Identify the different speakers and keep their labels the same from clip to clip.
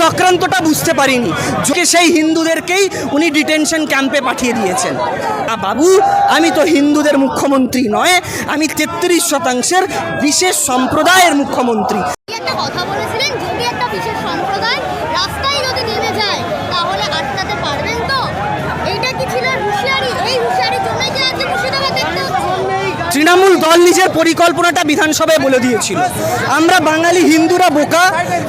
Speaker 1: চক্রান্তটা বুঝতে পারিনি। যে সেই হিন্দুদেরকেই উনি ডিটেনশন ক্যাম্পে পাঠিয়ে দিয়েছেন। বাবু, আমি তো হিন্দুদের মুখ্যমন্ত্রী নয়, আমি তেত্রিশ শতাংশের বিশেষ সম্প্রদায়ের মুখ্যমন্ত্রী।
Speaker 2: একটা কথা বলেছিলেন, যদি একটা বিশেষ সম্প্রদায় রাস্তায়
Speaker 1: তৃণমূল দল নিজের পরিকল্পনাটা বিধানসভায় বলে দিয়েছিল। আমরা বাঙালি হিন্দুরা বোকা,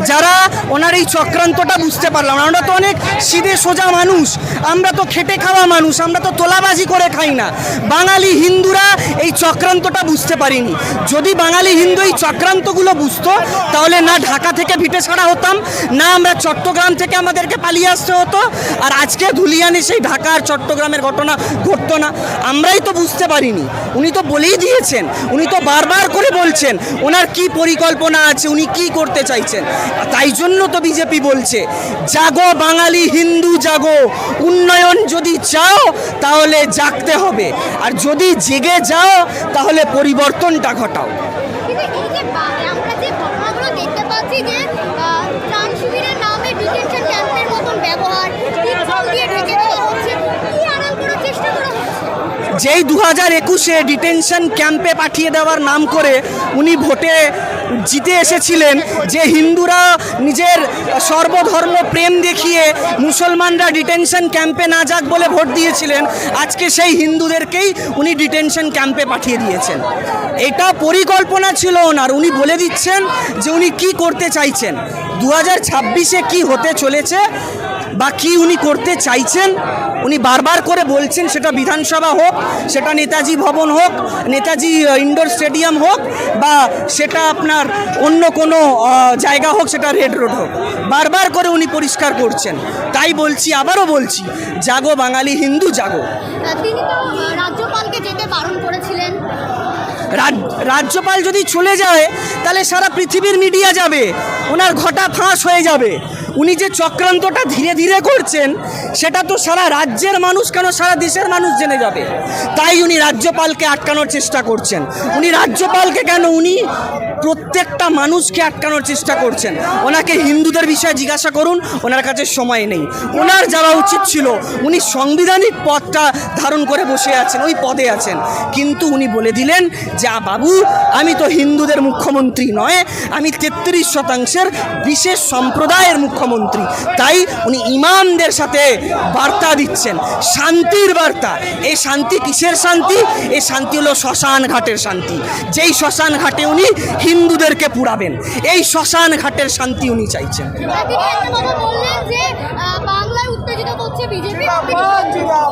Speaker 1: যারা ওনার এই চক্রান্তটা বুঝতে পারলাম না। আমরা তো অনেক সিধে সোজা মানুষ, আমরা তো খেটে খাওয়া মানুষ, আমরা তো তোলাবাজি করে খাই না। বাঙালি হিন্দুরা এই চক্রান্তটা বুঝতে পারিনি। যদি বাঙালি হিন্দু এই চক্রান্তগুলো বুঝতো, তাহলে না ঢাকা থেকে ভিটে ছাড়া হতাম, না আমরা চট্টগ্রাম থেকে আমাদেরকে পালিয়ে আসতে হতো, আর আজকে ধুলিয়ানে সেই ঢাকা আর চট্টগ্রামের ঘটনা ঘটতো না। আমরাই তো বুঝতে পারিনি। উনি তো বলেই দিয়েছেন। উনি তো বারবার করে বলছেন, ওনার কি পরিকল্পনা আছে? উনি কি করতে চাইছেন? তাই জন্য তো বিজেপি বলছে, জাগো বাঙালি, হিন্দু জাগো। উন্নয়ন যদি চাও, তাহলে জাগতে হবে। আর যদি জেগে যাও, তাহলে পরিবর্তনটা ঘটাও।
Speaker 2: আমরা যে দেখতে পাচ্ছি যে আহ, ত্রাণ শিবিরের নামে ডিটেনশন ক্যাম্পের মতন ব্যবহার তিরপল দিয়ে ঢেকে দেওয়া হচ্ছে কি আড়াল করার চেষ্টা করা হচ্ছে
Speaker 1: যেই দু হাজার একুশে ডিটেনশন ক্যাম্পে পাঠিয়ে দেওয়ার নাম করে উনি ভোটে জিতে এসেছিলেন, যে হিন্দুরা নিজের সর্বধর্ম প্রেম দেখিয়ে মুসলমানরা ডিটেনশন ক্যাম্পে না যাক বলে ভোট দিয়েছিলেন, আজকে সেই হিন্দুদেরকেই উনি ডিটেনশন ক্যাম্পে পাঠিয়ে দিয়েছেন। এটা পরিকল্পনা ছিল ওনার, উনি বলে দিচ্ছেন যে উনি কি করতে চাইছেন। দু হাজার ছাব্বিশে কী হতে চলেছে বা কি উনি করতে চাইছেন উনি বারবার করে বলছেন সেটা বিধানসভা হোক সেটা নেতাজি ভবন হোক নেতাজি ইনডোর স্টেডিয়াম হোক বা সেটা আপনার অন্য কোনো জায়গা হোক সেটা রেড রোড হোক। বারবার করে উনি পরিষ্কার করছেন। তাই বলছি আবারও বলছি জাগো বাঙালি হিন্দু জাগো।
Speaker 2: তিনি তো রাজ্যপালকে যেতে বারণ করেছিলেন।
Speaker 1: রাজ- রাজ্যপাল যদি চলে যায় তাহলে সারা পৃথিবীর মিডিয়া যাবে ওনার ঘটা ফাঁস হয়ে যাবে। উনি যে চক্রান্তটা ধীরে ধীরে করছেন, সেটা তো সারা রাজ্যের মানুষ কেন সারা দেশের মানুষ জেনে যাবে? তাই উনি রাজ্যপালকে আটকানোর চেষ্টা করছেন। উনি রাজ্যপালকে কেন উনি প্রত্যেকটা মানুষকে আটকানোর চেষ্টা করছেন। ওনাকে হিন্দুদের বিষয়ে জিজ্ঞাসা করুন, ওনার কাছে সময় নেই। ওনার যাওয়া উচিত ছিল, উনি সাংবিধানিক পদটা ধারণ করে বসে আছেন, ওই পদে আছেন। কিন্তু উনি বলে দিলেন, যে "আ বাবু, আমি তো হিন্দুদের মুখ্যমন্ত্রী নয়, আমি তেত্রিশ শতাংশের বিশেষ সম্প্রদায়ের মুখ্যমন্ত্রী। তাই উনি ইমামদের সাথে বার্তা দিচ্ছেন, শান্তির বার্তা। এই শান্তি কিসের শান্তি? এই শান্তি হলো শ্মশান ঘাটের শান্তি। যেই শ্মশান ঘাটে উনি হিন্দুদেরকে পুরাবেন। এই শ্মশান ঘাটের শান্তি উনি চাইছেন।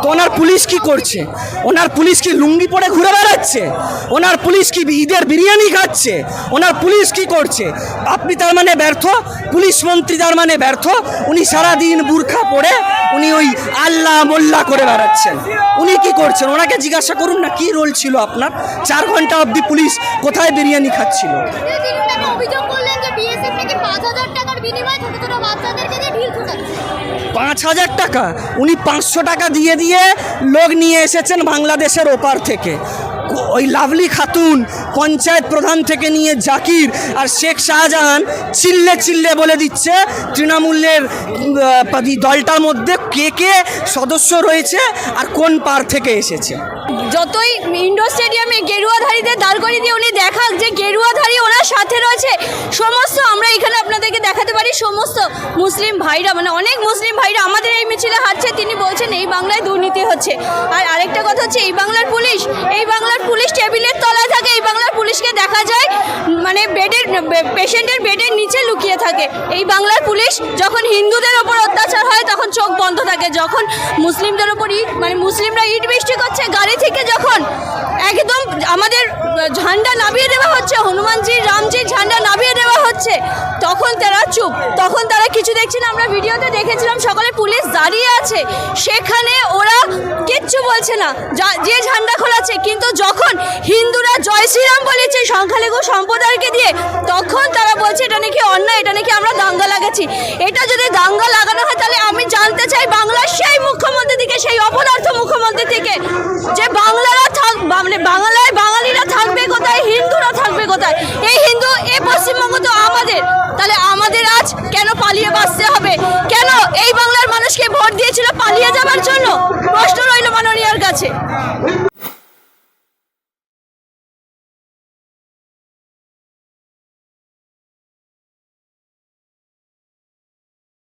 Speaker 1: তো ওনার পুলিশ কি করছে? ওনার পুলিশ কি লুঙ্গি পরে ঘুরে বেড়াচ্ছে? ওনার পুলিশ কি ঈদের বিরিয়ানি খাচ্ছে? ওনার পুলিশ কি করছে? আপনি তার মানে ব্যর্থ? পুলিশ মন্ত্রী তার মানে ব্যর্থ? উনি সারাদিন বুরখা পরে উনি ওই আল্লাহ মোল্লা করে বেড়াচ্ছেন। উনি কি করছেন? ওনাকে জিজ্ঞাসা করুন না কি রোল ছিল আপনার? চার ঘণ্টা অবধি পুলিশ কোথায় বিরিয়ানি খাচ্ছিল?
Speaker 2: অভিযোগ করলেন যে বিএসএফ নাকি পাঁচ হাজার টাকার বিনিময়ে ছোট ছোট বাচ্চাদেরকে দিয়ে ঢিল ছুটাচ্ছে।
Speaker 1: পাঁচ হাজার টাকা। উনি পাঁচশো টাকা দিয়ে দিয়ে লোক নিয়ে এসেছেন বাংলাদেশের ওপার থেকে। ওই লাভলি খাতুন, পঞ্চায়েত প্রধান থেকে নিয়ে জাকির আর শেখ শাহজাহান চিল্লে চিল্লে বলে দিচ্ছে তৃণমূলের দলটার মধ্যে কে কে সদস্য রয়েছে আর কোন পার থেকে এসেছে।
Speaker 3: যতই ইন্ডোর স্টেডিয়ামে গেরুয়াধারীদের দাঁড় করিয়ে দিয়ে উনি দেখাক যে গেরুয়াধারী ওনার সাথে রয়েছে, সমস্ত আমরা এখানে আপনাদেরকে দেখাতে পারি সমস্ত মুসলিম ভাইরা মানে অনেক মুসলিম ভাইরা আমাদের এই মিছিলে হাঁটছে। তিনি বলছেন, এই বাংলায় দুর্নীতি হচ্ছে। আর আরেকটা কথা হচ্ছে, এই বাংলার পুলিশ, এই বাংলার পুলিশ টেবিলের তলায় থাকে, এই বাংলার পুলিশকে দেখা যায় মানে বেডের, পেশেন্টের বেডের নিচে লুকিয়ে থাকে। এই বাংলার পুলিশ যখন হিন্দুদের ওপর অত্যাচার হয়, তখন চোখ বন্ধ থাকে। যখন মুসলিমদের ওপর ইট মানে মুসলিমরা ইট বৃষ্টি করছে, গাড়ি থেকে যখন একদম আমাদের ঝান্ডা নামিয়ে দেওয়া হচ্ছে হনুমানজি দেওয়া হচ্ছে তখন তারা চুপ। তখন তারা কিছু দেখছে না। আমরা ভিডিওতে দেখেছিলাম সকালে পুলিশ দাঁড়িয়ে আছে। সেখানে ওরা কিচ্ছু বলছে না। যে ঝান্ডা খোলাচ্ছে। কিন্তু যখন হিন্দুরা জয় শ্রীরাম বলেছে সংখ্যালঘু সম্প্রদায়কে দিয়ে, তখন তারা বলছে, এটা নাকি অন্যায়, এটা নাকি আমরা দাঙ্গা লাগাচ্ছি। এটা যদি দাঙ্গা লাগানো হয় তাহলে আমি জানতে চাই বাংলার সেই মুখ্যমন্ত্রী থেকে সেই অপদার্থ মুখ্যমন্ত্রী থেকে যে বাংলারা থাক মানে বাংলায় বাঙালিরা থাকবে কোথায় হিন্দুরা থাকবে কোথায় এই হিন্দু এই পশ্চিমবঙ্গ তো আমাদের। তাহলে আমাদের আজ কেন পালিয়ে বাঁচতে হবে? কেন এই বাংলার মানুষকে ভোট দিয়েছিল পালিয়ে যাবার জন্য? প্রশ্ন রইল মাননীয়ার কাছে।